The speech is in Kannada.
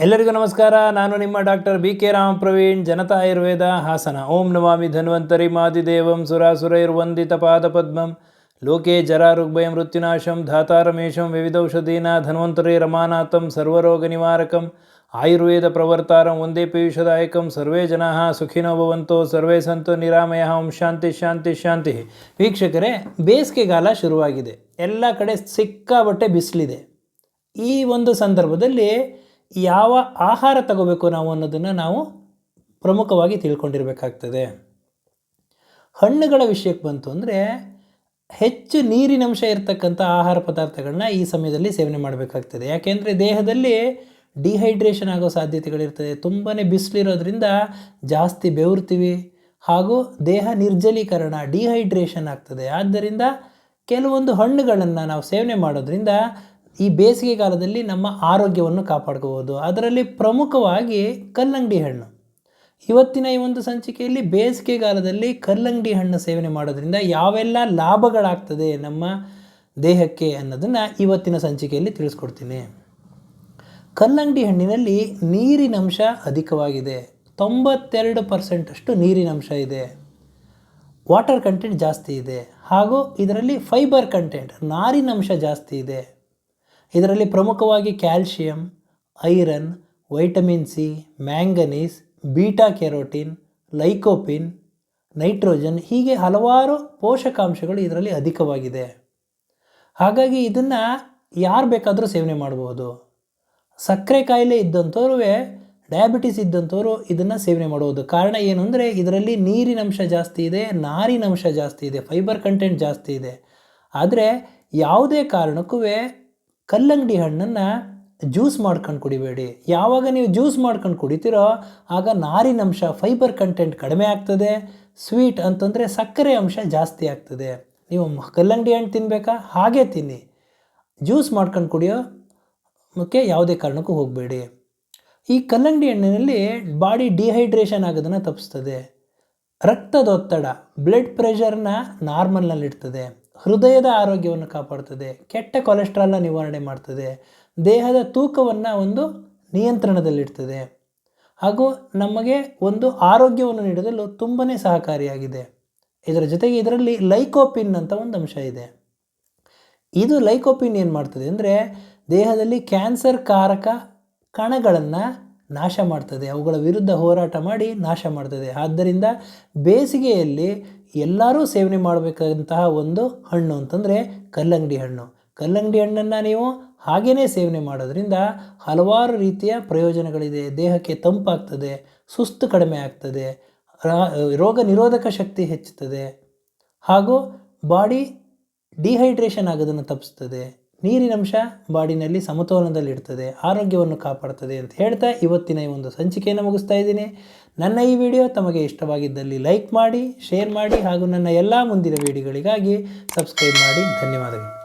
ಎಲ್ಲರಿಗೂ ನಮಸ್ಕಾರ. ನಾನು ನಿಮ್ಮ doctor B K Rama Praveen, Janata Ayurveda, Hassan. ಓಂ ನಮಾಮಿ ಧನ್ವಂತರಿ. ಮಾದಿದೇವಂ ಸುರಾಸುರೈರ್ವಂದಿತ ಪಾದಪದ್ಮಂ ಲೋಕೆ ಜರಾರುಗ್ಭಯ ಮೃತ್ಯುನಾಶಂ. ಧಾತಾರಮೇಶಂ ವಿವಿಧೌಷಧೀನ ಧನ್ವಂತರಿ ರಮಾನಾಥಂ. ಸರ್ವರೋಗ ನಿವಾರಕಂ. ಆಯುರ್ವೇದ ಪ್ರವರ್ತಾರಂ. ಒಂದೇ ಪೀಯೂಷದಾಯಕಂ. ಸರ್ವೇ ಜನಾ ಸುಖಿನೋಭವಂತೋ ಸರ್ವೇ ಸಂತು ನಿರಾಮಯ. ಓಂ ಶಾಂತಿ ಶಾಂತಿ ಶಾಂತಿ. ವೀಕ್ಷಕರೇ, ಬೇಸಿಗೆಗಾಲ ಶುರುವಾಗಿದೆ. ಎಲ್ಲ ಕಡೆ ಸಿಕ್ಕಾಬಟ್ಟೆ ಬಿಸಿಲಿದೆ. ಈ ಒಂದು ಸಂದರ್ಭದಲ್ಲಿ ಯಾವ ಆಹಾರ ತಗೋಬೇಕು ನಾವು ಅನ್ನೋದನ್ನು ನಾವು ಪ್ರಮುಖವಾಗಿ ತಿಳ್ಕೊಂಡಿರಬೇಕಾಗ್ತದೆ. ಹಣ್ಣುಗಳ ವಿಷಯಕ್ಕೆ ಬಂತು ಅಂದರೆ ಹೆಚ್ಚು ನೀರಿನಂಶ ಇರತಕ್ಕಂಥ ಆಹಾರ ಪದಾರ್ಥಗಳನ್ನ ಈ ಸಮಯದಲ್ಲಿ ಸೇವನೆ ಮಾಡಬೇಕಾಗ್ತದೆ. ಯಾಕೆಂದರೆ ದೇಹದಲ್ಲಿ ಡಿಹೈಡ್ರೇಷನ್ ಆಗೋ ಸಾಧ್ಯತೆಗಳಿರ್ತದೆ. ತುಂಬಾ ಬಿಸಿಲಿರೋದ್ರಿಂದ ಜಾಸ್ತಿ ಬೆವರ್ತೀವಿ ಹಾಗೂ ದೇಹ ನಿರ್ಜಲೀಕರಣ ಡಿಹೈಡ್ರೇಷನ್ ಆಗ್ತದೆ. ಆದ್ದರಿಂದ ಕೆಲವೊಂದು ಹಣ್ಣುಗಳನ್ನು ನಾವು ಸೇವನೆ ಮಾಡೋದ್ರಿಂದ ಈ ಬೇಸಿಗೆ ಕಾಲದಲ್ಲಿ ನಮ್ಮ ಆರೋಗ್ಯವನ್ನು ಕಾಪಾಡ್ಕೋಬೋದು ಅದರಲ್ಲಿ ಪ್ರಮುಖವಾಗಿ ಕಲ್ಲಂಗಡಿ ಹಣ್ಣು. ಇವತ್ತಿನ ಈ ಒಂದು ಸಂಚಿಕೆಯಲ್ಲಿ ಬೇಸಿಗೆಗಾಲದಲ್ಲಿ ಕಲ್ಲಂಗಡಿ ಹಣ್ಣು ಸೇವನೆ ಮಾಡೋದ್ರಿಂದ ಯಾವೆಲ್ಲ ಲಾಭಗಳಾಗ್ತದೆ ನಮ್ಮ ದೇಹಕ್ಕೆ ಅನ್ನೋದನ್ನು ಇವತ್ತಿನ ಸಂಚಿಕೆಯಲ್ಲಿ ತಿಳಿಸ್ಕೊಡ್ತೀನಿ. ಕಲ್ಲಂಗಡಿ ಹಣ್ಣಿನಲ್ಲಿ ನೀರಿನಂಶ ಅಧಿಕವಾಗಿದೆ. ತೊಂಬತ್ತೆರಡು ಪರ್ಸೆಂಟಷ್ಟು ನೀರಿನಂಶ ಇದೆ. ವಾಟರ್ ಕಂಟೆಂಟ್ ಜಾಸ್ತಿ ಇದೆ. ಹಾಗೂ ಇದರಲ್ಲಿ ಫೈಬರ್ ಕಂಟೆಂಟ್ ನಾರಿನಂಶ ಜಾಸ್ತಿ ಇದೆ. ಇದರಲ್ಲಿ ಪ್ರಮುಖವಾಗಿ calcium, iron, vitamin C, manganese, beta carotene, lycopene, nitrogen ಹೀಗೆ ಹಲವಾರು ಪೋಷಕಾಂಶಗಳು ಇದರಲ್ಲಿ ಅಧಿಕವಾಗಿದೆ. ಹಾಗಾಗಿ ಇದನ್ನು ಯಾರು ಬೇಕಾದರೂ ಸೇವನೆ ಮಾಡಬಹುದು ಸಕ್ಕರೆ ಕಾಯಿಲೆ ಇದ್ದಂಥವ್ರು ಡಯಾಬಿಟಿಸ್ ಇದ್ದಂಥವ್ರು ಇದನ್ನು ಸೇವನೆ ಮಾಡುವುದು ಕಾರಣ ಏನು ಅಂದರೆ ಇದರಲ್ಲಿ ನೀರಿನಂಶ ಜಾಸ್ತಿ ಇದೆ, ನಾರಿನಂಶ ಜಾಸ್ತಿ ಇದೆ ಫೈಬರ್ ಕಂಟೆಂಟ್ ಜಾಸ್ತಿ ಇದೆ. ಆದರೆ ಯಾವುದೇ ಕಾರಣಕ್ಕೂ ಕಲ್ಲಂಗಡಿ ಹಣ್ಣನ್ನು ಜ್ಯೂಸ್ ಮಾಡ್ಕೊಂಡು ಕುಡಿಬೇಡಿ. ಯಾವಾಗ ನೀವು ಜ್ಯೂಸ್ ಮಾಡ್ಕೊಂಡು ಕುಡಿತೀರೋ ಆಗ ನಾರಿನಂಶ ಫೈಬರ್ ಕಂಟೆಂಟ್ ಕಡಿಮೆ ಆಗ್ತದೆ. ಸ್ವೀಟ್ ಅಂತಂದರೆ ಸಕ್ಕರೆ ಅಂಶ ಜಾಸ್ತಿ ಆಗ್ತದೆ. ನೀವು ಕಲ್ಲಂಗಡಿ ಹಣ್ಣು ತಿನ್ನಬೇಕಾ ಹಾಗೆ ತಿನ್ನಿ. ಜ್ಯೂಸ್ ಮಾಡ್ಕೊಂಡು ಕುಡಿಯೋ ಮುಖ್ಯ ಯಾವುದೇ ಕಾರಣಕ್ಕೂ ಹೋಗಬೇಡಿ. ಈ ಕಲ್ಲಂಗಡಿ ಹಣ್ಣಿನಲ್ಲಿ ಬಾಡಿ ಡಿಹೈಡ್ರೇಷನ್ ಆಗೋದನ್ನು ತಪ್ಪಿಸ್ತದೆ ರಕ್ತದೊತ್ತಡ ಬ್ಲಡ್ ಪ್ರೆಷರ್ನ ನಾರ್ಮಲ್ನಲ್ಲಿಡ್ತದೆ ಹೃದಯದ ಆರೋಗ್ಯವನ್ನು ಕಾಪಾಡ್ತದೆ, ಕೆಟ್ಟ ಕೊಲೆಸ್ಟ್ರಾಲ್ನ ನಿವಾರಣೆ ಮಾಡ್ತದೆ, ದೇಹದ ತೂಕವನ್ನು ಒಂದು ನಿಯಂತ್ರಣದಲ್ಲಿಡ್ತದೆ. ಹಾಗೂ ನಮಗೆ ಒಂದು ಆರೋಗ್ಯವನ್ನು ನೀಡಲು ತುಂಬಾ ಸಹಕಾರಿಯಾಗಿದೆ. ಇದರ ಜೊತೆಗೆ ಇದರಲ್ಲಿ ಲೈಕೋಪಿನ್ ಅಂತ ಒಂದು ಅಂಶ ಇದೆ. ಇದು ಲೈಕೋಪಿನ್ ಏನು ಮಾಡ್ತದೆ ಅಂದರೆ ದೇಹದಲ್ಲಿ ಕ್ಯಾನ್ಸರ್ ಕಾರಕ ಕಣಗಳನ್ನು ನಾಶ ಮಾಡ್ತದೆ. ಅವುಗಳ ವಿರುದ್ಧ ಹೋರಾಟ ಮಾಡಿ ನಾಶ ಮಾಡ್ತದೆ. ಆದ್ದರಿಂದ ಬೇಸಿಗೆಯಲ್ಲಿ ಎಲ್ಲರೂ ಸೇವನೆ ಮಾಡಬೇಕಾದಂತಹ ಒಂದು ಹಣ್ಣು ಅಂತಂದರೆ ಕಲ್ಲಂಗಡಿ ಹಣ್ಣು. ಕಲ್ಲಂಗಡಿ ಹಣ್ಣನ್ನು ನೀವು ಹಾಗೆಯೇ ಸೇವನೆ ಮಾಡೋದ್ರಿಂದ ಹಲವಾರು ರೀತಿಯ ಪ್ರಯೋಜನಗಳಿದೆ. ದೇಹಕ್ಕೆ ತಂಪಾಗ್ತದೆ, ಸುಸ್ತು ಕಡಿಮೆ ಆಗ್ತದೆ ರೋಗ ನಿರೋಧಕ ಶಕ್ತಿ ಹೆಚ್ಚುತ್ತದೆ ಹಾಗೂ ಬಾಡಿ ಡಿಹೈಡ್ರೇಷನ್ ಆಗೋದನ್ನು ತಪ್ಪಿಸ್ತದೆ. ನೀರಿನಂಶ ಬಾಡಿನಲ್ಲಿ ಸಮತೋಲನದಲ್ಲಿಡ್ತದೆ ಆರೋಗ್ಯವನ್ನು ಕಾಪಾಡ್ತದೆ ಅಂತ ಹೇಳ್ತಾ ಇವತ್ತಿನ ಈ ಒಂದು ಸಂಚಿಕೆಯನ್ನು ಮುಗಿಸ್ತಾ ಇದ್ದೀನಿ. ನನ್ನ ಈ ವಿಡಿಯೋ ತಮಗೆ ಇಷ್ಟವಾಗಿದ್ದಲ್ಲಿ ಲೈಕ್ ಮಾಡಿ, ಶೇರ್ ಮಾಡಿ ಹಾಗೂ ನನ್ನ ಎಲ್ಲ ಮುಂದಿನ ವಿಡಿಯೋಗಳಿಗಾಗಿ ಸಬ್ಸ್ಕ್ರೈಬ್ ಮಾಡಿ. ಧನ್ಯವಾದಗಳು.